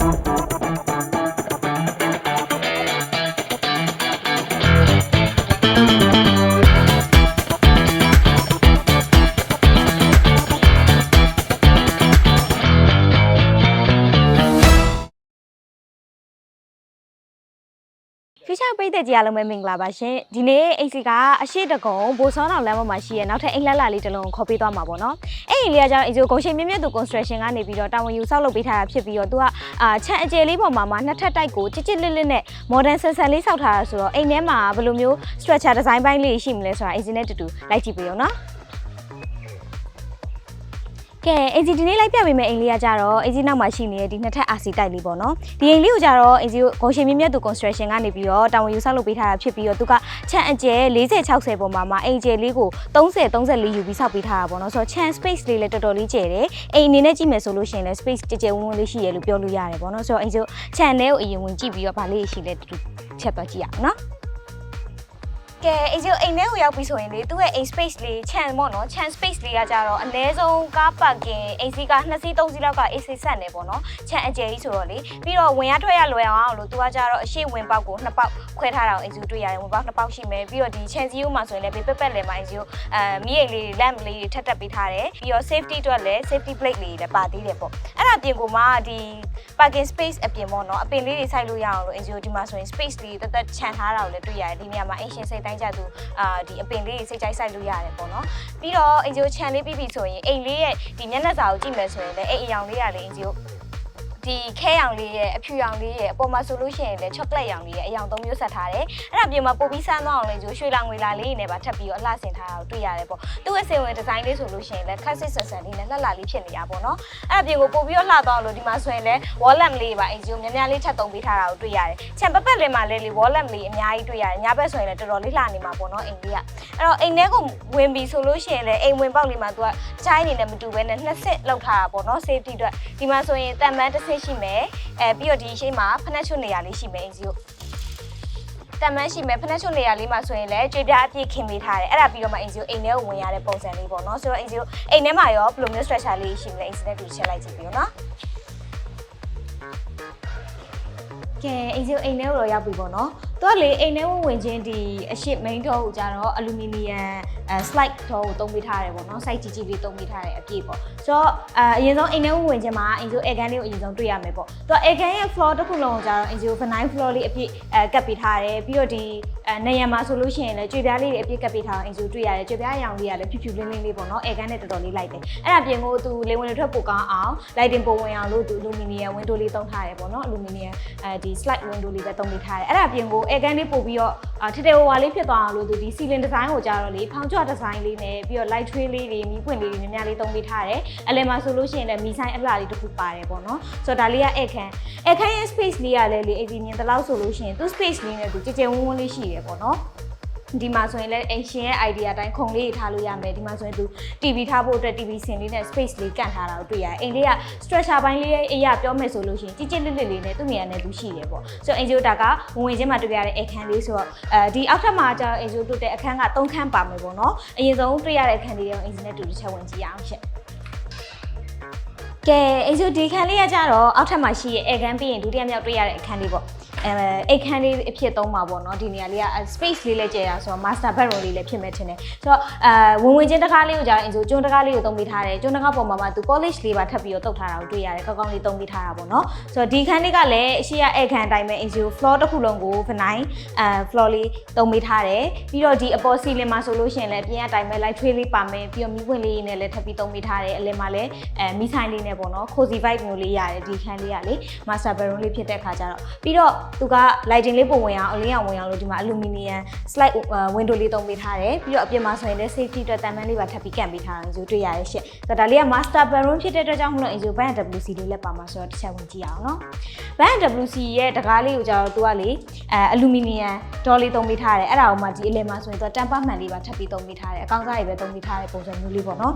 Thank you. ပိတ်သက်ကြီးအားလုံးပဲမင်္ဂလာပါရှင်ဒီနေ့အိတ်စီကအရှိတကုံဘိုစောတော်လမ်းပေါ်မှာရှိရဲ့နောက်ထပ်အိမ်လက်လာလေးတစ်လုံးကိုခေါ်ပေးသွားမှာပေါ့နော်အဲ့ဒီလေးကကျတော့အိမ်စီကိုဂုံရှင်မြင့်မြတ်သူ construction ကနေပြီးတော့တာဝန်ယူဆောက်လုပ်ပေးထားတာဖြစ်ပြီးတော့သူကအာချန်အကျယ်လေးပေါ်မှာမှာနှစ်ထပ်တိုက်ကိုချစ်ချစ်လစ်လစ်နဲ့ modern ဆန်ဆန်လေးဆောက်ထားတာဆိုတော့အိမ်ထဲမှာဘယ်လိုမျိုး structure design ပိုင်းလေးရှိမလဲဆိုတာအိမ်စီနဲ့တူတူလိုက်ကြည့်ပေးအောင်နော် ကဲအင်ဂျီဒီနေ့လိုက်ပြပေးမယ့်အိမ်လေးကကြတော့အင်ဂျီနောက်မှာရှိနေတဲ့ဒီနှစ်ထပ် RC တိုက်လေးပေါ့နော်ဒီအိမ်လေးကိုကြတော့အင်ဂျီကိုဂုံရှင်မြင့်မြတ်သူ construction ကနေပြီးတော့တာဝန်ယူဆောက်လုပ်ပေးထားတာဖြစ်ပြီးတော့သူကချန်အကျယ်40 60ပေါ်မှာမှာအိမ်ကျယ်လေးကို30 34ယူပြီးဆောက်ပေးထားတာပေါ့နော်ဆိုတော့ချန် space လေးလည်းတော်တော်လေးကျယ်တယ်အိမ်အနေနဲ့ကြည့်မယ်ဆိုလို့ရှိရင်လည်း space ကျယ်ကျယ်ဝန်းဝန်းလေးရှိရလို့ပြောလို့ရတယ်ပေါ့နော်ဆိုတော့အင်ဂျီချန်လေးကိုအရင်ဝင်ကြည့်ပြီးတော့ဗာလေးရှိလဲတူတူချက်တော့ကြည့်ရအောင်နော် ကဲအိမ်ကျအိမ်ထဲကိုရောက်ပြီဆိုရင်လေသူ့ရဲ့အိမ် space လေး chan ပေါ့နော် chan space လေးကကြတော့အနည်းဆုံးကား parking အိမ်စီးက2စီး3စီးလောက်က AC ဆက်နေပေါ့နော် chan အကျယ်ကြီးဆိုတော့လေပြီးတော့ဝင်ရထွက်ရလွယ်အောင်လို့သူကကြတော့အရှိဝင်ပေါက်ကိုနှစ်ပေါက်ခွဲထားတာကိုအိမ်စီတွေ့ရတယ်ဝင်ပေါက်နှစ်ပေါက်ရှိမယ်ပြီးတော့ဒီ chan စီးဦးမှာဆိုရင်လည်းဘေးပက်ပက်လည်းမှာအိမ်စီကိုအဲမိအိမ်လေး lamp လေးတွေထပ်တက်ပေးထားတယ်ပြီးတော့ safety အတွက်လည်း safety plate လေးတွေလည်းပါသေးတယ်ပေါ့အဲ့ဒါပြင်ကိုမှဒီ parking space အပြင်ပေါ့နော်အပင်လေးတွေစိုက်လို့ရအောင်လို့အိမ်စီကိုဒီမှာဆိုရင် space လေးတက်တက်ခြံထားတာကိုလည်းတွေ့ရတယ်ဒီနေရာမှာအင်ရှင်စိတ်တိုင်းကြသူအာဒီအပင်လေးတွေစိတ်ကြိုက်စိုက်လို့ရတယ်ပေါ့နော်ပြီးတော့အိမ်စီကိုခြံလေးပြီးပြီဆိုရင်အိမ်လေးရဲ့ဒီမျက်နှာစာကိုကြည့်မယ်ဆိုရင်လည်းအိမ်အယောင်လေးရလေအိမ်စီကို ဒီခဲရောင်လေးရဲ့အဖြူရောင်လေးရဲ့အပေါ်မှာဆိုလို့ရှိရင်လည်း chocolate ရောင်လေးရဲ့အယောင်သုံးမျိုးဆက်ထားတယ်။အဲ့ဒါပြင်မှာပို့ပြီးစမ်းသွားအောင်လည်းကျိုးရွှေလောင်ငွေလာလေးနဲ့ပါထပ်ပြီးတော့အလှဆင်ထားတာကိုတွေ့ရတယ်ပေါ့။သူ့ရဲ့စင်ဝင်ဒီဇိုင်းလေးဆိုလို့ရှိရင်လည်း classic ဆန်ဆန်လေးနဲ့လှလှလေးဖြစ်နေတာပေါ့နော်။အဲ့ဒါပြင်ကိုပို့ပြီးတော့လှသွားအောင်လို့ဒီမှာဆိုရင်လည်း wall lamp လေးပါအင်ဂျီကိုများများလေးထပ်သုံးပေးထားတာကိုတွေ့ရတယ်။ခြံပတ်ပတ်လေးမှာလည်းလေ wall lamp လေးအများကြီးတွေ့ရတယ်။ညဘက်ဆိုရင်လည်းတော်တော်လေးလှနေမှာပေါ့နော်အိမ်လေးက။အဲ့တော့အိမ်ထဲကိုဝင်ပြီးဆိုလို့ရှိရင်လည်းအိမ်ဝင်ပေါက်လေးမှာသူကတခြားအနေနဲ့မတူဘဲနဲ့နှစ်ဆစ်လောက်ထားတာပေါ့နော် safety အတွက်ဒီမှာဆိုရင်တန်မန်းတစ်ဆစ်ရှိမယ်။အဲပြီးတော့ဒီရှိမှာဖနက်ချွတ်နေရာလေးရှိမယ်အင်ဂျီကိုတန်မန်းရှိမယ်ဖနက်ချွတ်နေရာလေးမှာဆိုရင်လည်းကြွေပြားအပြည့်ခင်ပေးထားတယ်အဲ့ဒါပြီးတော့မှအင်ဂျီကိုအိမ်ထဲကိုဝင်ရတဲ့ပုံစံလေးပေါ့နော်ဆိုတော့အင်ဂျီကိုအိမ်ထဲမှာရောဘယ်လိုမျိုး structure လေးရှိမလဲအင်ဂျီနဲ့တူချက်လိုက်ကြည့်ပြီးတော့နော်ကဲအိမ်စီကိုအိမ်ထဲကိုတော့ရောက်ပြီပေါ့နော် သူကလေအိမ်ထဲဝင်ဝင်ချင်းဒီအရှိ main door ကိုကြတော့အလူမီနီယံအဲ slide door ကိုတုံးပေးထားတယ်ပေါ့နော် site ကြီးကြီးလေးတုံးပေးထားတယ်အပြည့်ပေါ့ဆိုတော့အဲအရင်ဆုံးအိမ်ထဲဝင်ဝင်ချင်းမှာအိမ်စီကို air gun လေးကိုအရင်ဆုံးတွေ့ရမယ်ပေါ့သူက air gun ရဲ့ floor တစ်ခုလုံးကိုကြတော့အိမ်စီကို vinyl floor လေးအပြည့်အဲကပ်ပေးထားတယ်ပြီးတော့ဒီအဲနေရံမှာဆိုလို့ရှိရင်လည်းကြွေပြားလေးတွေအပြည့်ကပ်ပေးထားအောင်အိမ်စီကိုတွေ့ရတယ်ကြွေပြားရောင်လေးကလည်းဖြူဖြူလင်းလင်းလေးပေါ့နော် air gun နဲ့တော်တော်လေးလိုက်တယ်အဲ့ဒါပြင်ကိုသူလေဝင်လေထွက်ပိုကောင်းအောင် lighting ပုံဝင်အောင်လို့သူ aluminum window လေးတုံးထားတယ်ပေါ့နော် aluminum အဲဒီ slide window လေးပဲတုံးပေးထားတယ်အဲ့ဒါပြင်ကို air gun လေးပို့ပြီးတော့အာထတဲဝါလေးဖြစ်သွားအောင်လို့သူဒီ ceiling design ကိုကြတော့လေဖောင်ချော့ design လေးနဲ့ပြီးတော့ light tray လေးတွေမီးပွင့်လေးတွေများများလေးတုံးပေးထားတယ်အလယ်မှာဆိုလို့ရှိရင်လည်းမီးဆိုင်အလှလေးတစ်ခုပါတယ်ပေါ့နော်ဆိုတော့ဒါလေးက air can air can ရဲ့ space လေးကလည်းလေအဒီမြင်တလောက်ဆိုလို့ရှိရင်သူ space လေးနဲ့သူကြည်ကြဲဝန်းဝန်းလေးရှိတယ်ပေါ့နော် ဒီမှာဆိုရင်လည်းအင်ရှင်ရဲ့ idea အတိုင်းခုံလေးတွေထားလို့ရမယ်ဒီမှာဆိုရင်သူ TV ထားဖို့အတွက် TV စင်လေးနဲ့ space လေးကန့်ထားတာကိုတွေ့ရတယ်အိမ်လေးက structure ဘိုင်းလေးရဲ့အရာပြောမယ်ဆိုလို့ရှိရင်ကြီးကြီးလစ်လစ်လေးနဲ့သူ့နေရာနဲ့သူရှိတယ်ပေါ့ဆိုတော့အင်ဂျီယိုတာကဝင်ဝင်ချင်းမှာတွေ့ရတဲ့အခန်းလေးဆိုတော့အဲဒီအောက်ထပ်မှာကျတော့အင်ဂျီယိုတွေ့တဲ့အခန်းက၃ခန်းပါမယ်ပေါ့နော်အရင်ဆုံးတွေ့ရတဲ့အခန်းလေးတွေကိုအင်ဂျီနဲ့တူတစ်ချက်ဝင်ကြည့်ရအောင်ရှင့်ကဲအင်ဂျီယိုဒီခန်းလေးကကြတော့အောက်ထပ်မှာရှိရဲ့အခန်းပြီးရင်ဒုတိယမြောက်တွေ့ရတဲ့အခန်းလေးပေါ့ အဲအိတ်ခန်းလေးအဖြစ်သုံးပါပေါ့နော်ဒီနေရာလေးက space လေးလည်းကျဲတာဆိုတော့ master bedroom လေးလည်းဖြစ်မဲ့ထင်တယ်ဆိုတော့အဲဝင်ဝင်ချင်းတစ်ခါလေးကိုကြာရင်အင်ဂျိုကျွန်းတစ်ခါလေးကိုသုံးပေးထားတယ်ကျွန်းတစ်ခါပေါ်မှာမှသူ polish လေးပါထပ်ပြီးတော့တုတ်ထားတာကိုတွေ့ရတယ်ကောင်းကောင်းလေးသုံးပေးထားတာပေါ့နော်ဆိုတော့ဒီခန်းလေးကလည်းအရှိရအိတ်ခန်းအတိုင်းပဲအင်ဂျို floor တစ်ခုလုံးကို vinyl အဲ floor လေးသုံးပေးထားတယ်ပြီးတော့ဒီအပေါ် ceiling မှာဆိုလို့ရှိရင်လည်းအပြင်အတိုင်းပဲ light tray လေးပါမယ်ပြီးတော့မီးပွင့်လေးနဲ့လည်းထပ်ပြီးသုံးပေးထားတယ်အလယ်မှာလည်းအဲမီးဆိုင်လေးနဲ့ပေါ့နော် cozy vibe မျိုးလေးရတယ်ဒီခန်းလေးကလေ master bedroom လေးဖြစ်တဲ့အခါကျတော့ပြီးတော့သူက lighting လေးပုံဝင်အောင်အလင်းအောင်ဝင်အောင်လို့ဒီမှာ aluminum slide window လေးသုံးပေးထားတယ်ပြီးတော့အပြင်မှာဆိုရင်လည်း safety အတွက်တန်ပန်းလေးပါထပ်ပြီးကန့်ပေးထားတယ်ဆိုတွေ့ရရဲ့ရှင့်ဆိုတော့ဒါလေးက master bedroom ဖြစ်တဲ့အတွက်ကြောင့်မလို့ Azo Band WC လေးလည်းပါမှာဆိုတော့တစ်ချက်ဝင်ကြည့်အောင်နော် Band WC ရဲ့တကားလေးကိုကျတော့သူကလေအဲ aluminum ဒေါ်လေးသုံးပေးထားတယ်အဲ့ဒါကိုမှဒီအလယ်မှာဆိုရင်သူကတန်ပမှန်လေးပါထပ်ပြီးသုံးပေးထားတယ်အကောင့်စားတွေပဲသုံးပေးထားတဲ့ပုံစံမျိုးလေးပေါ့နော်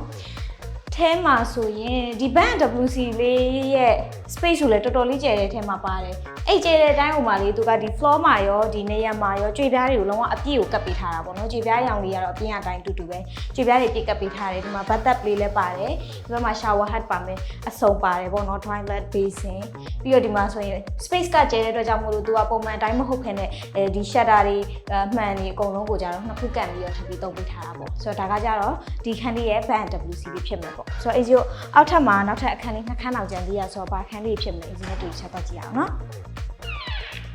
ထဲမှာဆိုရင်ဒီ band WC လေးရဲ့ space ကိုလည်းတော်တော်လေးကျယ်တဲ့ထဲမှာပါတယ်အဲ့ကျယ်တဲ့အတိုင်းဟိုမှာလေးသူကဒီ floor မှာရောဒီနေရာမှာရောကြွေပြားတွေကိုလုံးဝအပြည့်ကိုကပ်ပေးထားတာပေါ့နော်ကြွေပြားရောင်လေးကတော့အပြင်အတိုင်းတူတူပဲကြွေပြားတွေပြည့်ကပ်ပေးထားတယ်ဒီမှာ bathtub လေးလည်းပါတယ်ဒီဘက်မှာ shower head ပါမယ်အစုံပါတယ်ပေါ့နော် toilet basin ပြီးတော့ဒီမှာဆိုရင် space ကကျယ်တဲ့အတွက်ကြောင့်မို့လို့သူကပုံမှန်အတိုင်းမဟုတ်ခင်နဲ့အဲဒီ shutter တွေအမှန်တွေအကုန်လုံးကိုကြတော့နှစ်ခုကပ်ပြီးတော့ထပ်ပြီးတုံးပေးထားတာပေါ့ဆိုတော့ဒါကကြတော့ဒီခန်းလေးရဲ့ band WC လေးဖြစ်မယ်ပေါ့ဆိုတော့ ASIO အောက်ထပ်မှာနောက်ထပ်အခန်းလေးနှစ်ခန်းလောက်ကျန်သေးရဆိုတော့ဘာခန်းလေးဖြစ်မလဲ ASIO နဲ့တူချက်တော့ကြည့်အောင်နော်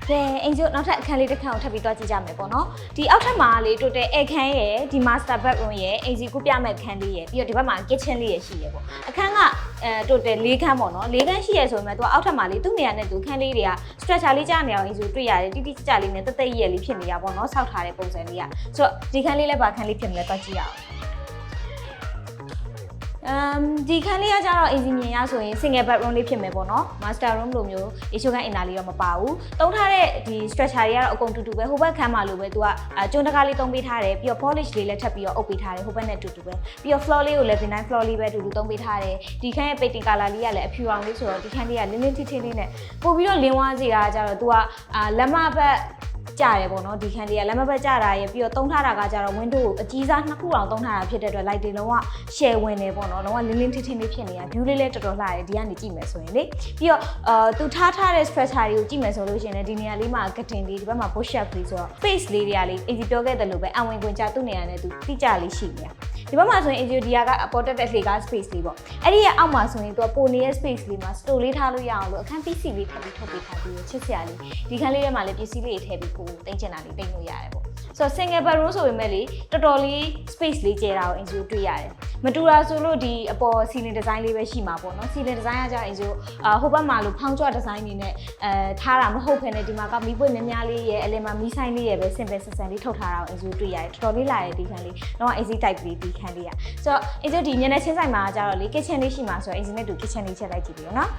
ကဲအင်ဂျိုနောက်ထပ်အခန်းလေးတစ်ခန်းကိုထပ်ပြီးတော့ကြည့်ကြမယ်ပေါ့နော်ဒီအောက်ထပ်မှာလေတိုတယ်အခန်းရယ်ဒီ master bedroom ရယ်အင်ဂျီကိုပြမဲ့အခန်းလေးရယ်ပြီးတော့ဒီဘက်မှာ kitchen လေးရယ်ရှိရယ်ပေါ့အခန်းကအဲတိုတယ်၄ခန်းပေါ့နော်၄ခန်းရှိရယ်ဆိုပေမဲ့သူကအောက်ထပ်မှာလေသူ့နေရာနဲ့သူခန်းလေးတွေက structure လေးကြားနေအောင်အင်ဂျီတွေ့ရတယ်တိတိကျကျလေးနဲ့တသက်ရည်လေးဖြစ်နေတာပေါ့နော်ဆောက်ထားတဲ့ပုံစံလေးကဆိုတော့ဒီခန်းလေးလည်းပါခန်းလေးဖြစ်မလဲတော့ကြည့်ရအောင် အမ်ဒီခန်းလေးကကြတော့ easy မြင်ရဆိုရင် single bedroom လေးဖြစ်မယ်ပေါ့နော် master room လိုမျိုး issue ကန် inner လေးတော့မပါဘူးတုံးထားတဲ့ဒီ structure တွေကတော့အကုန်တူတူပဲဟိုဘက်ခန်းမှာလိုပဲသူကကျွန်းတကားလေးတုံးပေးထားတယ်ပြီးတော့ polish လေးလည်းထပ်ပြီးတော့အုပ်ပေးထားတယ်ဟိုဘက်နဲ့တူတူပဲပြီးတော့ floor လေးကိုလည်း vinyl floor လေးပဲတူတူတုံးပေးထားတယ်ဒီခန်းရဲ့ painting color လေးကလည်းအဖြူအောင်လေးဆိုတော့ဒီခန်းလေးကလင်းလင်းထင်းထင်းလေးနဲ့ပို့ပြီးတော့လင်းဝါးစီတာကကြတော့သူကအာလက်မဘက် ကြတယ်ပေါ့နော်ဒီခန်းလေးကလက်မဘက်ကြတာရယ်ပြီးတော့တုံးထားတာကကြတော့ window ကိုအကြီးစားနှစ်ခုအောင်တုံးထားတာဖြစ်တဲ့အတွက် light တွေလုံးဝ share ဝင်နေပေါ့နော်လုံးဝလင်းလင်းထင်းထင်းလေးဖြစ်နေတာ view လေးလည်းတော်တော်လှတယ်ဒီကနေကြည့်မယ်ဆိုရင်လေပြီးတော့အာသူထားထားတဲ့ structure တွေကိုကြည့်မယ်ဆိုလို့ရှိရင်လည်းဒီနေရာလေးမှာကတင်လေးဒီဘက်မှာ push up လေးဆိုတော့ space လေးတွေကလေ easy ပြောခဲ့တယ်လို့ပဲအဝင်ခွင်ကြသူ့နေရာနဲ့သူတိကျလေးရှိနေတာ ဒီဘက်မှာဆိုရင် easy ဒီကကအပေါ်တက်တဲ့လေက space လေးပေါ့အဲ့ဒီရဲ့အောက်မှာဆိုရင်သူကပိုနေတဲ့ space လေးမှာ store လေးထားလို့ရအောင်လို့အခန်း PC လေးထပ်ပြီးထုတ်ပေးထားပြီးချစ်စရာလေးဒီခန်းလေးထဲမှာလည်းပစ္စည်းလေးတွေထည့်ပြီးကိုယ်တင်ချင်တာလေးတင်လို့ရတယ်ပေါ့ဆိုတော့ single bedroom ဆိုပေမဲ့လေတော်တော်လေး space လေးကျဲတာကို easy တွေ့ရတယ်မတူတာဆိုလို့ဒီအပေါ် ceiling design လေးပဲရှိမှာပေါ့နော် ceiling design ကကြောင့် easy အာဟိုဘက်မှာလို့ဖောင်းကြွ design နေနဲ့အဲထားတာမဟုတ်ဘဲနဲ့ဒီမှာကမီးပွင့်များများလေးရဲ့အလယ်မှာမီးဆိုင်လေးရဲ့ပဲ simple ဆန်ဆန်လေးထုတ်ထားတာကို easy တွေ့ရတယ်တော်တော်လေးလာတဲ့ဒီခန်းလေးတော့ easy type လေးဒီခန်းလေးอ่ะဆိုတော့ easy ဒီညနေချင်းဆိုင်မှာကျတော့လေ kitchen လေးရှိမှာဆိုတော့ easy နဲ့တူ kitchen လေးချက်လိုက်ကြည့်ပြီးတော့နော်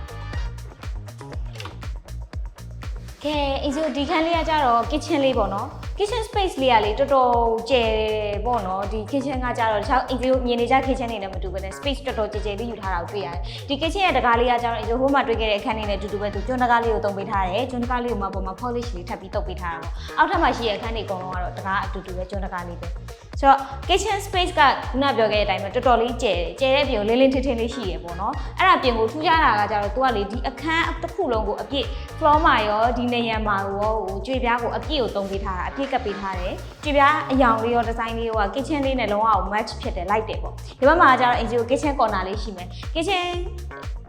ကဲအင်ဂျီဒီခန်းလေးကကြတော့ kitchen လေးပေါ့နော် kitchen space လေးကလေတော်တော်ကျယ်ပေါ့နော်ဒီ kitchen ကကြတော့တခြားအင်ဂျီမြင်နေကြ kitchen တွေနဲ့မတူဘဲနဲ့ space တော်တော်ကျယ်ကျယ်လေးယူထားတာကိုတွေ့ရတယ်ဒီ kitchen ရဲ့တကားလေးကကြတော့အင်ဂျီဟိုမှာတွေ့ခဲ့တဲ့အခန်းလေးနဲ့တူတူပဲသူကျွန်းတကားလေးကိုတုံပေးထားတယ်ကျွန်းတကားလေးကိုမှပေါ်မှာ polish လေးထပ်ပြီးတုပ်ပေးထားတာပေါ့အောက်ထပ်မှာရှိတဲ့အခန်းတွေအကုန်လုံးကတော့တကားအတူတူပဲကျွန်းတကားလေးပဲဆိုတော့ kitchen space ကခုနပြောခဲ့တဲ့အတိုင်းပဲတော်တော်လေးကျယ်တယ်ကျယ်တဲ့ပြင်ကိုလင်းလင်းထင်းထင်းလေးရှိတယ်ပေါ့နော်အဲ့ဒါပြင်ကိုထူးခြားတာကကြတော့သူကလေဒီအခန်းတစ်ခုလုံးကိုအပြည့် floor မှာရောဒီနေရာမှာရောဟိုကြွေပြားကိုအပြည့်ကိုတုံးပေးထားတာအပြည့်ကပ်ပေးထားတယ်ကြွေပြားအယောင်လေးရောဒီဇိုင်းလေးရော kitchen လေးနဲ့လုံးဝ match ဖြစ်တယ်လိုက်တယ်ပေါ့ဒီဘက်မှာကျတော့ AJ ကို kitchen corner လေးရှိမယ် kitchen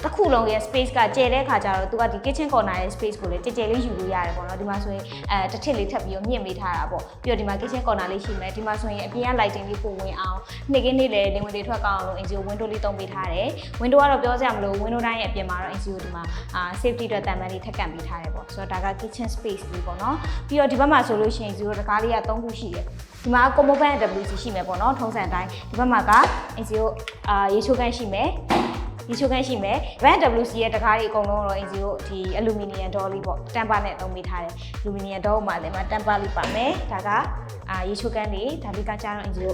တစ်ခုလုံးရဲ့ space ကကျယ်တဲ့ခါကျတော့သူကဒီ kitchen corner ရဲ့ space ကိုလည်းကြယ်ကြယ်လေးယူလို့ရတယ်ပေါ့နော်ဒီမှာဆိုရင်အဲတစ်ထစ်လေးထပ်ပြီးတော့မြင့်ပေးထားတာပေါ့ပြီးတော့ဒီမှာ kitchen corner လေးရှိမယ်ဒီမှာဆိုရင်အပြင်က lighting လေးပိုဝင်အောင်နေ့ကင်းနေ့လည်းလင်းဝင်တွေထွက်ကောင်းအောင်လို့ AJ ကို window လေးတုံးပေးထားတယ် window ကတော့ပြောစရာမလို window တိုင်းရဲ့အပြင်မှာတော့ AJ ကိုဒီမှာအာ safety အတွက်တန်ပန်းလေးထပ်ကန်ပေးထားတယ်ပေါ့ဆိုတော့ဒါက kitchen space လေးပေါ့နော်ပြီးတော့ဒီဘက်မှာဆိုလို့ရှိရင် zero တကားလေးက3ခုရှိတယ်ဒီမှာ combo band WC ရှိမယ်ပေါ့နော်ထုံးစံတိုင်းဒီဘက်မှာက AJ ကိုအာရေချိုးခန်းရှိမယ် ဒီချိုးခန်းရှိမယ် brand WC ရဲ့တကားတွေအကုန်လုံးတော့ AJ ကိုဒီ aluminum door လေးပေါ့တမ်ပါနဲ့သုံးပေးထားတယ် aluminum door မှာလည်းမှာတမ်ပါလေးပါမယ်ဒါကအာရေချိုးခန်းလေးဒါလေးကကြားတော့ AJ ကို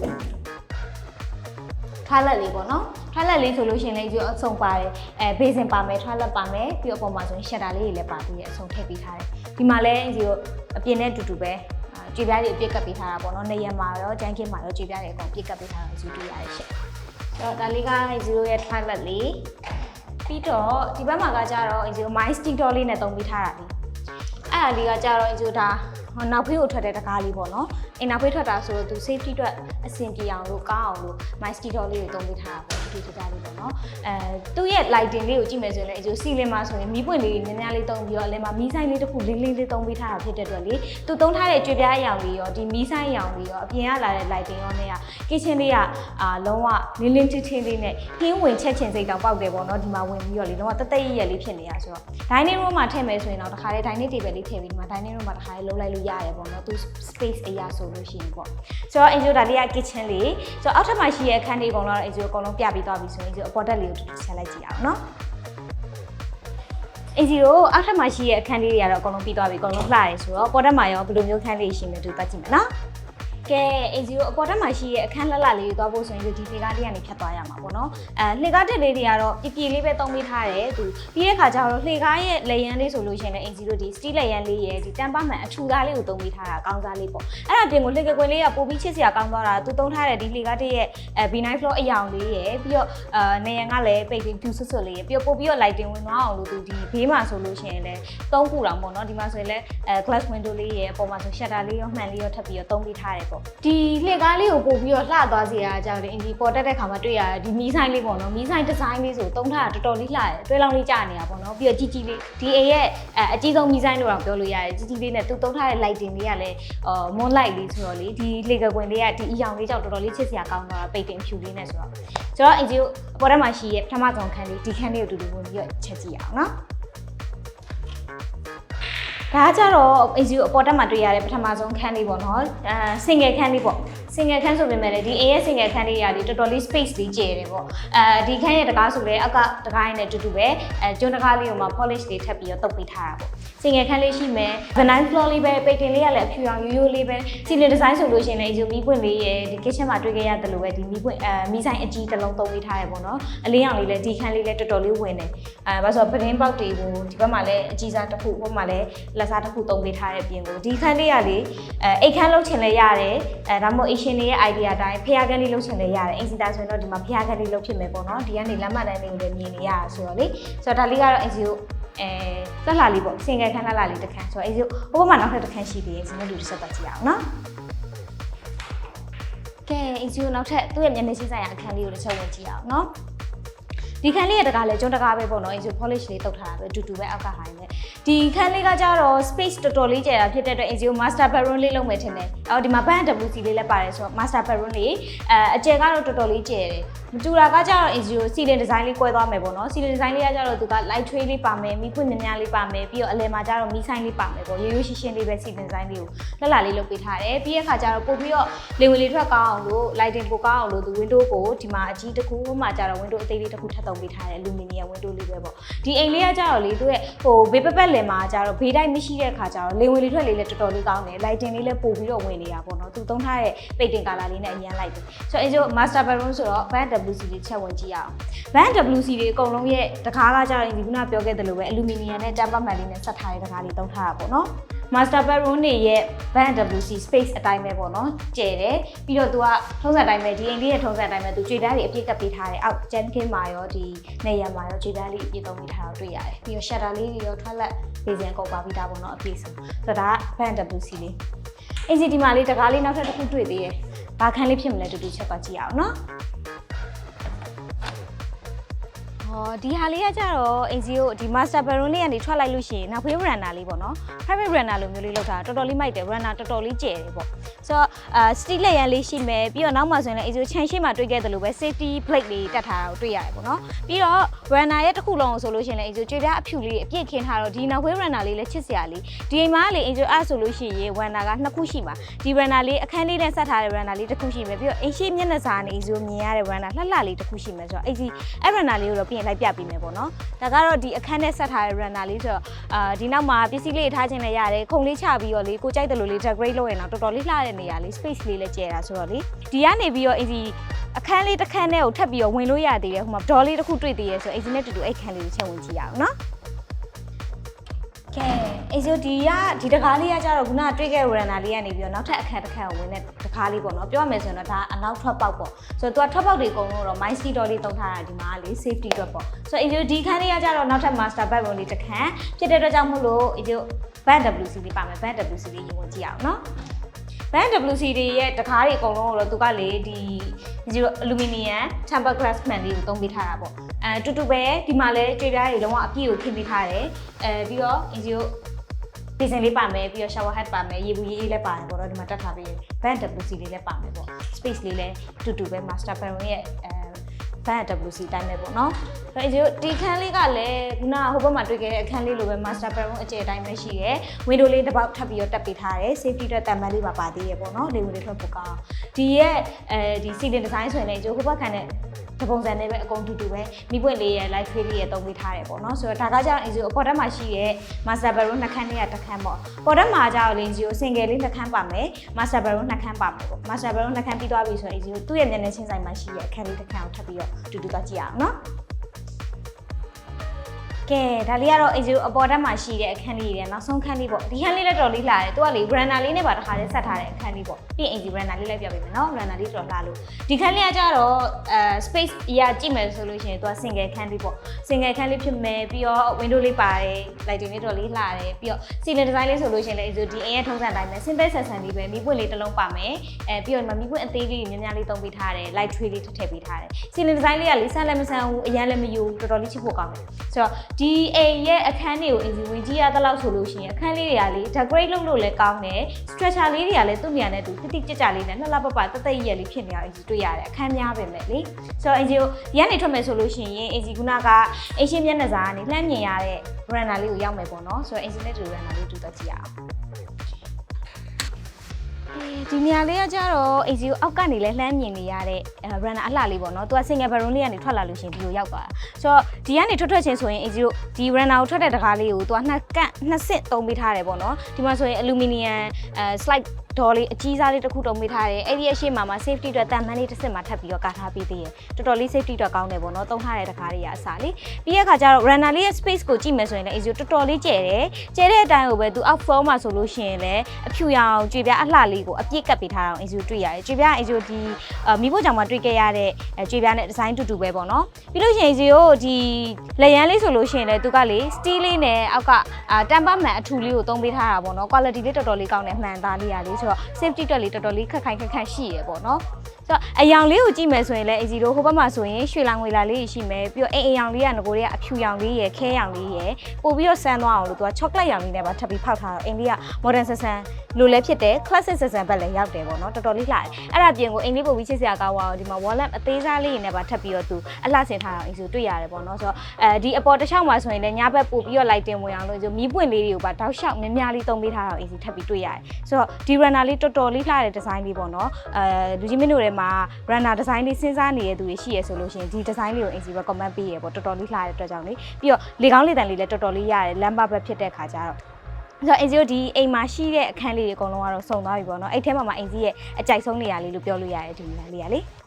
toilet လေးပေါ့နော် toilet လေးဆိုလို့ရှိရင်လည်းဒီအဆုံပါတယ်အဲ basin ပါမယ် toilet ပါမယ်ပြီးတော့အပေါ်မှာဆိုရင် shutter လေးတွေလည်းပါပြီးအဆုံထည့်ပေးထားတယ်ဒီမှာလည်းဒီကိုအပြင်နဲ့အတူတူပဲအာကြွေပြားတွေအပြည့်ကပ်ပေးထားတာပေါ့နော်နေရမှာရောကြမ်းခင်းမှာရောကြွေပြားတွေအကုန်ပြည့်ကပ်ပေးထားတာယူတွေ့ရတယ်ရှင့်အဲ့ တော့ဒါလေးက0ရဲ့ toilet လေးပြီးတော့ဒီဘက်မှာကကြတော့ 0 my stick door လေးနဲ့တုံးပေးထားတာလေးအဲ့ဒါလေးကကြတော့ 0ဒါဟော နောက်ဖေးကိုထွက်တဲ့တကားလေးပေါ့နော်အင်နောက်ဖေးထွက်တာဆိုတော့သူ safety အတွက်အဆင်ပြေအောင်လို့ကောင်းအောင်လို့ my stick door လေးကိုတုံးပေးထားတာပေါ့ဒီဒီကြလေးပေါ့နော်အဲသူ့ရဲ့ lighting လေးကိုကြည့်မယ်ဆိုရင်လည်းအကျိုးစီလင်မှာဆိုရင်မီးပွင့်လေးတွေများများလေးတုံးပြီးတော့အလယ်မှာမီးဆိုင်လေးတစ်ခုလေးလေးလေးတုံးပေးထားတာဖြစ်တဲ့အတွက်လေသူတုံးထားတဲ့ကြွေပြားအရောင်လေးရောဒီမီးဆိုင်အရောင်လေးရောအပြင်ကလာတဲ့ lighting ရောနဲ့က kitchen လေးကအာလုံးဝလင်းလင်းထင်းထင်းလေးနဲ့ဟင်းဝင်ချက်ချင်စိတ်တောင်ပေါက်တယ်ပေါ့နော်ဒီမှာဝင်ပြီးတော့လေလုံးဝတက်တက်ရရလေးဖြစ်နေတာဆိုတော့ dining room မှာထည့်မယ်ဆိုရင်တော့တခါလေ dining table လေးထည့်ပြီးဒီမှာ dining room မှာတခါလေလုံးလိုက်လို့ရတယ်ပေါ့နော်သူ space အရာဆိုလို့ရှိရင်ပေါ့ဆိုတော့ enjoy ဒါလေးက kitchen လေးဆိုတော့အောက်ထပ်မှာရှိတဲ့အခန်းလေးအကုန်လုံးတော့ enjoy အကုန်လုံးပြပြီးသွားပြီဆိုရင် enjoy အပေါ်တက်လေးကိုတူတူချက်လိုက်ကြည့်အောင်နော်အင်ဂျီကိုအောက်ထပ်မှာရှိတဲ့အခန်းလေးတွေကတော့အကုန်လုံးပြီးသွားပြီအကုန်လုံးလှတယ်ဆိုတော့ပေါ်တက်မှာရောဘယ်လိုမျိုးခန်းလေးရှိမလဲသူပတ်ကြည့်မယ်နော် ကဲအင်ဂျီကိုအပေါ်တက်မှာရှိရဲ့အခန်းလက်လက်လေးကိုသွားဖို့ဆိုရင်ဒီလှေကားလေးကနေဖြတ်သွားရမှာပေါ့နော်အဲလှေကားတက်လေးတွေကတော့ပြပြလေးပဲတုံးပေးထားတယ်သူပြီးတဲ့ခါကျတော့လှေကားရဲ့လေရန်လေးဆိုလို့ရှိရင်လည်းအင်ဂျီတို့ဒီစတီးလေရန်လေးရဲ့ဒီတန်ပါမှန်အထူသားလေးကိုတုံးပေးထားတာအကောင်းစားလေးပေါ့အဲ့ဒါတင်ကိုလှေကကွယ်လေးကပိုပြီးချစ်စရာကောင်းသွားတာသူတုံးထားတဲ့ဒီလှေကားတစ်ရဲ့အဲ B9 floor အယောင်လေးရဲ့ပြီးတော့အာနေရန်ကလည်းပိတ်ပြီး view ဆွတ်ဆွတ်လေးရဲ့ပြီးတော့ပို့ပြီးတော့ lighting ဝင်သွားအောင်လို့သူဒီဘေးမှာဆိုလို့ရှိရင်လည်းသုံးခုတောင်ပေါ့နော်ဒီမှာဆိုရင်လည်းအဲ glass window လေးရဲ့အပေါ်မှာဆို shutter လေးရောမှန်လေးရောထပ်ပြီးတော့သုံးပေးထားတယ်ပေါ့ဒီလှေကားလေးကိုပို့ပြီးတော့လှသွားစေရအကြောင်းလေအင်ဒီပေါ်တက်တဲ့ခါမှာတွေ့ရဒီမီးဆိုင်လေးပေါ့နော်မီးဆိုင်ဒီဇိုင်းလေးဆိုသုံးထားတာတော်တော်လေးလှတယ်တွဲလောင်းလေးကြာနေတာပေါ့နော်ပြီးတော့ကြီးကြီးလေးဒီအိမ်ရဲ့အဲအကြီးဆုံးမီးဆိုင်လို့တော့ပြောလို့ရတယ်ကြီးကြီးလေးနဲ့သူသုံးထားတဲ့ lighting လေးကလည်းအာ moon light လေးဆိုတော့လေဒီလှေကကွင်လေးကဒီအယောင်လေးကြောင့်တော်တော်လေးချစ်စရာကောင်းသွားတာပိတ်တင်ဖြူလေးနဲ့ဆိုတော့ကျွန်တော်အင်ဂျီကိုအပေါ်ထဲမှာရှိရဲ့ပထမဆုံးခန်းလေးဒီခန်းလေးကိုတူတူဝင်ပြီးတော့ချက်ကြည့်အောင်နော် ဒါကကြတော့အစီအပေါ်တက်မှာတွေ့ရတဲ့ပထမဆုံးခန်းလေးပေါ့နော်အဲ single ခန်းလေးပေါ့ single ခန်းဆိုပေမဲ့လည်းဒီ A ရဲ့ single ခန်းလေးရာဒီတော်တော်လေး space လေးကျယ်တယ်ပေါ့အဲဒီခန်းရဲ့တကားဆိုလည်းအောက်ကတကားရင်းနဲ့တူတူပဲအဲကျွန်းတကားလေးကိုမှ polish လေးထပ်ပြီးတော့တုပ်ပေးထားတာပေါ့ single ခန်းလေးရှိမယ် vanilla floor လေးပဲပိတ်တင်လေးကလည်းအဖြူရောင်ရိုးရိုးလေးပဲ ceiling design ဆိုလို့ရှိရင်လည်းအစီမီးပွင့်လေးရဲ့ဒီ kitchen မှာတွေ့ခဲ့ရတယ်လို့ပဲဒီမီးပွင့်အဲမီးဆိုင်အကြီးတစ်လုံးသုံးပေးထားရပေါ့နော်အလင်းရောင်လေးလည်းဒီခန်းလေးလည်းတော်တော်လေးဝင်တယ်အဲဘာလို့ဆိုတော့ပတင်းပေါက်တွေကိုဒီဘက်မှာလည်းအကြီးစားတစ်ခုဟိုမှာလည်းလက်စားတစ်ခုသုံးပေးထားတဲ့ပြင်ကိုဒီခန်းလေးကလေအဲအိတ်ခန်းလုပ်ချင်လဲရတယ်အဲဒါမှမဟုတ် Asian လေးရဲ့ idea အတိုင်းဖျားခန်းလေးလုပ်ချင်လဲရတယ်အင်စီတာဆိုရင်တော့ဒီမှာဖျားခန်းလေးလုပ်ဖြစ်မယ်ပေါ့နော်ဒီကနေလက်မှတ်တန်းလေးကိုလည်းမြင်နေရတာဆိုတော့လေဆိုတော့ဒါလေးကတော့အင်စီကိုအဲတက်လာလေးပေါ့စင်ငယ်ခန်းတက်လာလေးတစ်ခန်းဆိုတော့အင်စီကိုဟိုဘက်မှာနောက်ထပ်တစ်ခန်းရှိသေးတယ်စင်ငယ်လူတစ်ဆက်ပတ်ကြည့်အောင်နော်ကဲအင်စီကိုနောက်ထပ်သူ့ရဲ့မျက်နှာချင်းဆိုင်ရာအခန်းလေးကိုတစ်ချက်ဝင်ကြည့်အောင်နော်ဒီခန်းလေးရဲ့တကားလဲကျွန်းတကားပဲပေါ့နော်အင်စီ polish လေးတုတ်ထားတာပဲအတူတူပဲအောက်ကဟိုင်းနဲ့ ဒီခန်းလေးကကြတော့ space တော်တော်လေးကျယ်တာဖြစ်တဲ့အတွက်အင်စီကို master bedroom လေးလုပ်မယ်ထင်တယ်အော်ဒီမှာ band WC လေးလည်းပါတယ်ဆိုတော့ master bedroom လေးအဲအကျယ်ကတော့တော်တော်လေးကျယ်တယ်မတူတာကကြတော့အင်စီကို ceiling design လေးကွဲသွားမယ်ပေါ့နော် ceiling design လေးကကြတော့သူက light tray လေးပါမယ်မိပွင့်များများလေးပါမယ်ပြီးတော့အလယ်မှာကြတော့မီးဆိုင်လေးပါမယ်ပေါ့ရိုးရိုးရှင်းရှင်းလေးပဲ ceiling design လေးကိုလှလှလေးလုပ်ပေးထားတယ်ပြီးတဲ့အခါကျတော့ပို့ပြီးတော့လေဝင်လေထွက်ကောင်းအောင်လို့ lighting ပိုကောင်းအောင်လို့သူ window ကိုဒီမှာအကြီးတစ်ခုဟိုမှာကြတော့ window အသေးလေးတစ်ခုထပ်သုံးပေးထားတယ် aluminum window လေးပဲပေါ့ဒီအိမ်လေးကကြတော့လေသူရဲ့ဟိုဘေးပပက်လင်မှာကြတော့ဘေးတိုင်းမရှိတဲ့အခါကျတော့လေဝင်လေထွက်လေးလည်းတော်တော်လေးကောင်းတယ် lighting လေးလည်းပို့ပြီးတော့ဝင်နေတာပေါ့နော်သူသုံးထားတဲ့ painting color လေးနဲ့အရင်လိုက်တယ်ဆိုတော့အဲကျ master bedroom ဆိုတော့ band WC လေးချက်ဝင်ကြည့်ရအောင် band WC တွေအကုန်လုံးရဲ့တကားကကြတော့ဒီခုနပြောခဲ့သလိုပဲ aluminum နဲ့ temper mat လေးနဲ့ဆက်ထားတဲ့တကားလေးသုံးထားတာပေါ့နော် master bedroom နေရဲ့ band WC space အတိုင်းပဲပေါ့နော်ကျယ်တယ်ပြီးတော့သူကထုံးစံအတိုင်းပဲဒီအိမ်လေးရဲ့ထုံးစံအတိုင်းပဲသူကြွေသားတွေအပြည့်ကပ်ပေးထားတယ်အောက် gen king မှာရောဒီနေရမှာရောကြွေသားလေးအပြည့်သုံးပေးထားတော့တွေ့ရတယ်ပြီးတော့ shutter လေးတွေရော toilet ပေးစင်ကုန်ပါပြီးသားပေါ့နော်အပြည့်စုံဆိုတော့ဒါက band WC လေး ACD မှာလေးတကားလေးနောက်ထပ်တစ်ခုတွေ့သေးတယ်ဘာခန်းလေးဖြစ်မလဲတူတူချက်ပါကြည့်အောင်နော် ဟောဒီဟာလေးကကြတော့အင်စီကိုဒီ master bedroom လေးကနေထွက်လိုက်လို့ရှိရင်နောက်ဖေး runner လေးပေါ့နော် private runner လိုမျိုးလေးလောက်တာတော်တော်လေးမိုက်တယ် runner တော်တော်လေးကျယ်တယ်ပေါ့ ဆိုတော့အာ steel လက်ရန်လေးရှိမယ်ပြီးတော့နောက်မှဆိုရင်လည်းအင်စီကိုခြံရှိမှတွေ့ခဲ့တယ်လို့ပဲ safety plate လေးတက်ထားတာကိုတွေ့ရတယ်ပေါ့နော်ပြီးတော့ runner ရဲ့တစ်ခုလုံးကိုဆိုလို့ရှိရင်လည်းအင်စီကိုကြွေပြားအဖြူလေးအပြည့်ခင်းထားတော့ဒီနောက်ဖေး runner လေးလည်းချစ်စရာလေးဒီအိမ်မှာလေအင်စီအဲ့ဆိုလို့ရှိရင် runner ကနှစ်ခုရှိမှာဒီ runner လေးအခန်းလေးနဲ့ဆက်ထားတဲ့ runner လေးတစ်ခုရှိမယ်ပြီးတော့အင်ရှိမျက်နှာစာနဲ့အင်စီကိုမြင်ရတဲ့ runner လှလှလေးတစ်ခုရှိမယ်ဆိုတော့အင်စီအဲ့ runner လေးကိုတော့ပြင်လိုက်ပြပေးမယ်ပေါ့နော်ဒါကတော့ဒီအခန်းနဲ့ဆက်ထားတဲ့ runner လေးဆိုတော့အာဒီနောက်မှာပစ္စည်းလေးထားခြင်းလည်းရတယ်ခုံလေးချပြီးတော့လေကိုကြိုက်တယ်လို့လေး decorate လုပ်ရင်တော့တော်တော်လေးလှတဲ့နေရာလေး space လေးလည်းကျယ်တာဆိုတော့လေဒီကနေပြီးတော့အင်စီအခန်းလေးတစ်ခန်းနဲ့ကိုထပ်ပြီးတော့ဝင်လို့ရသေးတယ်ဟိုမှာဒေါ်လေးတစ်ခုတွေ့သေးရဲဆိုအင်စီနဲ့တူတူအဲ့ခန်းလေးကိုချက်ဝင်ကြည့်ရအောင်နော်ကဲအေးဆိုဒီကဒီတကားလေးကကြတော့ခုနကတွေ့ခဲ့ runner လေးကနေပြီးတော့နောက်ထပ်အခန်းတစ်ခန်းကိုဝင်တဲ့တကားလေးပေါ့နော်ပြောရမယ်ဆိုရင်တော့ဒါအနောက်ထွက်ပေါက်ပေါ့ဆိုတော့သူကထွက်ပေါက်တွေအကုန်လုံးတော့ my ski door လေးတုံးထားတာဒီမှာလေ safety အတွက်ပေါ့ဆိုတော့အေးဆိုဒီခန်းလေးကကြတော့နောက်ထပ် master bedroom လေးတစ်ခန်းဖြစ်တဲ့အတွက်ကြောင့်မို့လို့အေးဆို band WC လေးပါမယ် band WC လေးရင်ဝင်ကြည့်အောင်နော် band WC တွေရဲ့တကားတွေအကုန်လုံးကိုတော့သူကလေဒီဒီလို aluminum temper glass man လေးကိုသုံးပေးထားတာပေါ့အဲတူတူပဲဒီမှာလဲကြွေပြားတွေလုံးဝအပြည့်ကိုခင်းပေးထားတယ်အဲပြီးတော့အင်ဂျီကိုဒီဇင်လေးပါမယ်ပြီးတော့ shower head ပါမယ်ရေဘူးရေအေးလည်းပါတယ်ပေါ့တော့ဒီမှာတက်ထားပြီး band WC လေးလည်းပါမယ်ပေါ့ space လေးလည်းတူတူပဲ master bedroom ရဲ့အဲ band WC တိုင်းပဲပေါ့နော်။ဒါပေမဲ့ဒီခန်းလေးကလည်းခုနကဟိုဘက်မှာတွေ့ခဲ့တဲ့အခန်းလေးလိုပဲ master bedroom အကျယ်တိုင်းပဲရှိတယ်။ window လေးတစ်ပေါက်ထပ်ပြီးတော့တက်ပေးထားတယ်။ safety အတွက်တန်မန်လေးပါပါသေးရပေါ့နော်။လေဝင်လေးထွက်ဖို့ကောင်း။ဒီရဲ့အဲဒီ ceiling design ဆိုရင်လည်းဒီဟိုဘက်ခန်းနဲ့ တပုံစံနဲ့ပဲအကုန်တူတူပဲမိပွင့်လေးရဲ့ live feed လေးရဲ့တုံးပေးထားတယ်ပေါ့နော်ဆိုတော့ဒါကကြောင့် Easy အပေါ်တက်မှာရှိတဲ့ master bedroom နှစ်ခန်းလေးကတစ်ခန်းပေါ့ပေါ်တက်မှာကြောင့် Easy ကို single လေးနှစ်ခန်းပါမယ် master bedroom နှစ်ခန်းပါမယ်ပေါ့ master bedroom နှစ်ခန်းပြီးသွားပြီဆိုရင် Easy ကိုသူ့ရဲ့မျက်နှာချင်းဆိုင်မှာရှိတဲ့အခန်းလေးတစ်ခန်းကိုထပ်ပြီးတော့တူတူသွားကြည့်ရအောင်နော် ကဲဒါလေးကတော့ Easy အပေါ်တက်မှာရှိတဲ့အခန်းလေးတွေနောက်ဆုံးခန်းလေးပေါ့ဒီခန်းလေးလည်းတော်တော်လေးလှတယ်သူကလေ brander လေးနဲ့ပါတစ်ခါလေးဆက်ထားတဲ့အခန်းလေးပေါ့ပြီးရင် Easy brander လေးလည်းပြပေးမယ်နော် brander လေးတော်တော်လှလို့ဒီခန်းလေးကကြတော့အဲ space အရာကြည့်မယ်ဆိုလို့ရှိရင်သူက single ခန်းလေးပေါ့ single ခန်းလေးဖြစ်မယ်ပြီးတော့ window လေးပါတယ် lighting လေးတော်လေးလှတယ်ပြီးတော့ ceiling design လေးဆိုလို့ရှိရင်လည်း Easy ဒီအိမ်ရဲ့ထုံးစံတိုင်းပဲ simple ဆက်ဆန်လေးပဲမိပွင့်လေးတစ်လုံးပါမယ်အဲပြီးတော့ဒီမှာမိပွင့်အသေးလေးတွေများများလေးသုံးပေးထားတယ် light tray လေးထည့်ထည့်ပေးထားတယ် ceiling design လေးကလေးဆန်းလည်းမဆန်းဘူးအရန်လည်းမယူဘူးတော်တော်လေးချစ်ဖို့ကောင်းတယ်ဆိုတော့ဒီအိမ်ရဲ့အခန်းတွေကို easy ဝင်ကြည့်ရတဲ့လောက်ဆိုလို့ရှိရင်အခန်းလေးတွေကလေ decorate လုပ်လို့လည်းကောင်းတယ် structure လေးတွေကလည်းသူ့နေရာနဲ့သူတိတိကျကျလေးနဲ့လှလှပပတသက်ရလေးဖြစ်နေတာ easy တွေ့ရတယ်အခန်းများပဲမဲ့လေဆိုတော့ easy ကိုဒီကနေထွက်မယ်ဆိုလို့ရှိရင် easy ခုနကအရှင်မျက်နှာစာကနေလှမ်းမြင်ရတဲ့ veranda လေးကိုရောက်မယ်ပေါ့နော်ဆိုတော့ easy နဲ့တူ veranda လေးတူတော့ကြည့်ရအောင် ဒီနေရာလေးကကြတော့ AC ကိုအောက်ကနေလဲလှမ်းမြင်နေရတဲ့အဲ runner အလှလေးပေါ့နော်။ तू က single bedroom လေးကနေထွက်လာလို့ရှရင်ဒီလိုရောက်သွားတာ။ဆိုတော့ဒီကနေထွက်ထွက်ချင်းဆိုရင် AC တို့ဒီ runner ကိုထွက်တဲ့တကားလေးကို तू ကနှစ်ကန့်နှစ်ဆင့်သုံးပေးထားတယ်ပေါ့နော်။ဒီမှာဆိုရင် aluminium အဲ slide ဒေါ်လေးအကြီးစားလေးတစ်ခုတုံးပေးထားတယ်အဲ့ဒီအရှိမမှာ safety အတွက်တန်မန်းလေးတစ်စစ်မှာထပ်ပြီးတော့ကာထားပေးသေးတယ်တော်တော်လေး safety အတွက်ကောင်းတယ်ပေါ့နော်သုံးထားတဲ့တကားတွေကအစားလေးပြီးတဲ့အခါကျတော့ runner လေးရဲ့ space ကိုကြည့်မယ်ဆိုရင်လည်း easy တော်တော်လေးကျယ်တယ်ကျယ်တဲ့အတိုင်းကိုပဲသူ out floor မှာဆိုလို့ရှိရင်လည်းအဖြူရောင်ကြွေပြားအလှလေးကိုအပြည့်ကပ်ပေးထားတာအောင် easy တွေ့ရတယ်ကြွေပြား easy ဒီမိဖို့ကြောင့်မှတွေ့ခဲ့ရတဲ့ကြွေပြားနဲ့ design တူတူပဲပေါ့နော်ပြီးလို့ရှိရင် easy ကိုဒီလက်ရန်လေးဆိုလို့ရှိရင်လည်းသူကလေ steel လေးနဲ့အောက်ကတမ်ပါမှန်အထူလေးကိုသုံးပေးထားတာပေါ့နော် quality လေးတော်တော်လေးကောင်းတယ်မှန်သားလေးရလေးဆိုတော့ safety အတွက်လေးတော်တော်လေးခက်ခိုင်ခက်ခန့်ရှိရပေါ့နော် ဆိုတော့အယောင်လေးကိုကြည့်မယ်ဆိုရင်လည်း easy တို့ဟိုဘက်မှာဆိုရင်ရွှေလောင်ငွေလာလေးရှိမယ်ပြီးတော့အိမ်အိမ်ရောင်လေးကငကိုတွေကအဖြူရောင်လေးရယ်ခဲရောင်လေးရယ်ပို့ပြီးတော့ဆန်းသွားအောင်လို့သူက chocolate ရောင်လေးနဲ့ပါထပ်ပြီးဖောက်ထားတော့အိမ်လေးက modern ဆန်ဆန်လိုလည်းဖြစ်တယ် classic ဆန်ဆန်ဘက်လည်းရောက်တယ်ပေါ့နော်တော်တော်လေးလှတယ်အဲ့ဒါပြင်ကိုအိမ်လေးပို့ပြီးချစ်စရာကောင်းသွားအောင်ဒီမှာ wall lamp အသေးစားလေးနဲ့ပါထပ်ပြီးတော့သူအလှဆင်ထားအောင် easy တွေ့ရတယ်ပေါ့နော်ဆိုတော့အဲဒီအပေါ်တစ်ချောင်းမှာဆိုရင်လည်းညဘက်ပို့ပြီးတော့ lighting ဝင်အောင်လို့ဆိုမီးပွင့်လေးတွေကိုပါတောက်လျှောက်များများလေးသုံးပေးထားအောင် easy ထပ်ပြီးတွေ့ရတယ်ဆိုတော့ဒီ runner လေးတော်တော်လေးလှတဲ့ design လေးပေါ့နော်အဲလူကြီးမင်းတို့ထဲမှာ runner design လေးစဉ်းစားနေတဲ့သူတွေရှိရဆိုလို့ရှိရင်ဒီ design လေးကို easy recommend ပေးရပေါ့တော်တော်လေးလှတဲ့အတွက်ကြောင့်လေပြီးတော့လေကောင်းလေတန်လေးလည်းတော်တော်လေးရတယ်လမ်းပါဘက်ဖြစ်တဲ့ခါကျတော့ဆိုတော့အင်ဂျီတို့ဒီအိမ်မှာရှိတဲ့အခန်းလေးတွေအကုန်လုံးကတော့စုံသွားပြီပေါ့နော်အဲ့ထဲမှာမှအင်ဂျီရဲ့အကြိုက်ဆုံးနေရာလေးလို့ပြောလို့ရတယ်ဒီနေရာလေးကလေ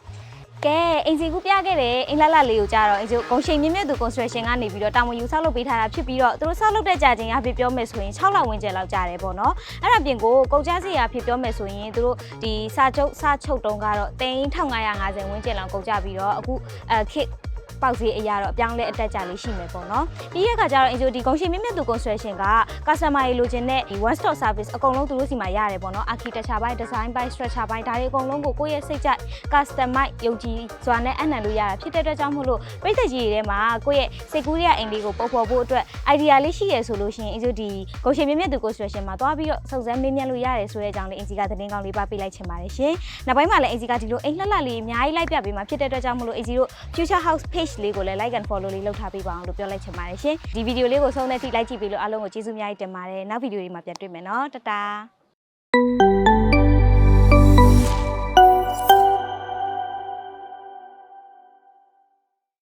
ကဲအင်ဂျီကူပြခဲ့တယ်အင်လှလှလေးကိုကြာတော့အင်ဂျီဂုံရှိန်မြင့်မြတ်သူ construction ကနေပြီးတော့တာဝန်ယူဆောက်လုပ်ပေးထားတာဖြစ်ပြီးတော့သူတို့ဆောက်လုပ်တဲ့ကြာချိန်အဖြစ်ပြောမယ်ဆိုရင်6လဝန်းကျင်လောက်ကြာတယ်ပေါ့နော်အဲ့ဒါပြင်ကိုကုန်ကျစရိယာအဖြစ်ပြောမယ်ဆိုရင်သူတို့ဒီစာချုပ်စာချုပ်တုံးကတော့3550ဝန်းကျင်လောက်ကုန်ကျပြီးတော့အခုအဲခေတ် ပေါက်စီအရာတော့အပြောင်းလဲအတက်ကြလေးရှိမယ်ပေါ့နော်ပြီးရခါကျတော့အင်ဂျိုဒီဂုံရှင်မြင့်မြတ်သူ construction က customer ရေလိုချင်တဲ့ဒီ one stop service အကုန်လုံးသူတို့စီမှာရတယ်ပေါ့နော် architecture ဘိုင်း design ဘိုင်း structure ဘိုင်းဒါတွေအကုန်လုံးကိုကိုယ့်ရဲ့စိတ်ကြိုက် customize ယုံကြည်စွာနဲ့အနံ့လို့ရတာဖြစ်တဲ့အတွက်ကြောင့်မို့လို့ပိတ်သက်ကြီးတွေထဲမှာကိုယ့်ရဲ့စိတ်ကူးရအိမ်လေးကိုပုံဖော်ဖို့အတွက် idea လေးရှိရဆိုလို့ရှိရင်အင်ဂျိုဒီဂုံရှင်မြင့်မြတ်သူ construction မှာသွားပြီးတော့စုံစမ်းမေးမြန်းလို့ရတယ်ဆိုတဲ့အကြောင်းလေးအင်ဂျီကသတင်းကောင်းလေးပါပေးလိုက်ချင်ပါတယ်ရှင်နောက်ပိုင်းမှာလည်းအင်ဂျီကဒီလိုအိမ်လှလှလေးအများကြီးလိုက်ပြပေးမှာဖြစ်တဲ့အတွက်ကြောင့်မို့လို့အင်ဂျီတို့ future house page လေးကိုလည်း like and follow လေးလုပ်ထားပေးပါအောင်လို့ပြောလိုက်ချင်ပါတယ်ရှင်ဒီဗီဒီယိုလေးကိုဆုံးတဲ့အထိ like ကြည့်ပေးလို့အားလုံးကိုကျေးဇူးအများကြီးတင်ပါတယ်နောက်ဗီဒီယိုတွေမှာပြန်တွေ့မယ်နော်တတာ